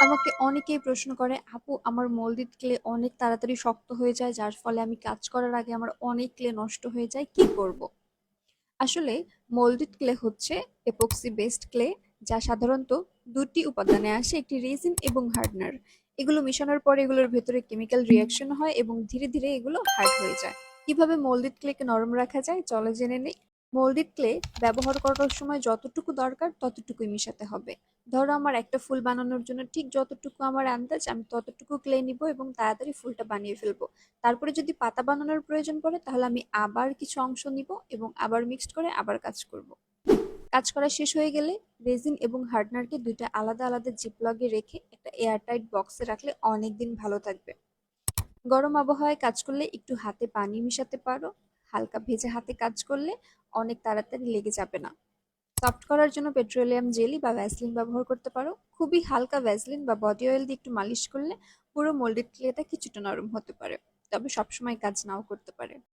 আমাকে অনেকেই প্রশ্ন করে, "আপু আমার মোলডিড ক্লে অনেক তাড়াতাড়ি শক্ত হয়ে যায় যার ফলে আমি কাজ করার আগে আমার অনেক ক্লে নষ্ট হয়ে যায়, কি করব?" আসলে মোলডিড ক্লে হচ্ছে এপক্সি বেস্ট ক্লে যা সাধারণত দুটি উপাদানে আসে একটি রেজিন এবং হার্ডনার এগুলো মেশানোর পরে এগুলোর ভেতরে কেমিক্যাল রিয়াকশন হয় এবং ধীরে ধীরে এগুলো হার্ড হয়ে যায়। কীভাবে মোল্ডেড ক্লেকে নরম রাখা যায় চলো জেনে নেই। মোল্ডেড ক্লে ব্যবহার করার সময় যতটুকু দরকার ততটুকুই মেশাতে হবে। ধরো আমার একটা ফুল বানানোর জন্য ঠিক যতটুকু আমার আন্দাজ আমি ততটুকু ক্লে নিব এবং তাড়াতাড়ি ফুলটা বানিয়ে ফেলব। তারপরে যদি পাতা বানানোর প্রয়োজন পড়ে তাহলে আমি আবার কিছু অংশ নিব এবং আবার মিক্সড করে আবার কাজ করব। কাজ করা শেষ হয়ে গেলে রেজিন এবং হার্ডনারকে দুইটা আলাদা আলাদা জিপলগে রেখে একটা এয়ারটাইট বক্সে রাখলে অনেক দিন ভালো থাকবে। গরম আবহাওয়ায় কাজ করলে একটু হাতে পানি মিশাতে পারো। হালকা ভেজে হাতে কাজ করলে অনেক তাড়াতাড়ি লেগে যাবে না। সফট করার জন্য পেট্রোলিয়াম জেলি বা ভ্যাসলিন ব্যবহার করতে পারো। খুবই হালকা ভ্যাসলিন বা বডি অয়েল দিয়ে একটু মালিশ করলে পুরো মোল্ডেড ক্লেটা কিছুটা নরম হতে পারে। তবে সবসময় কাজ নাও করতে পারে।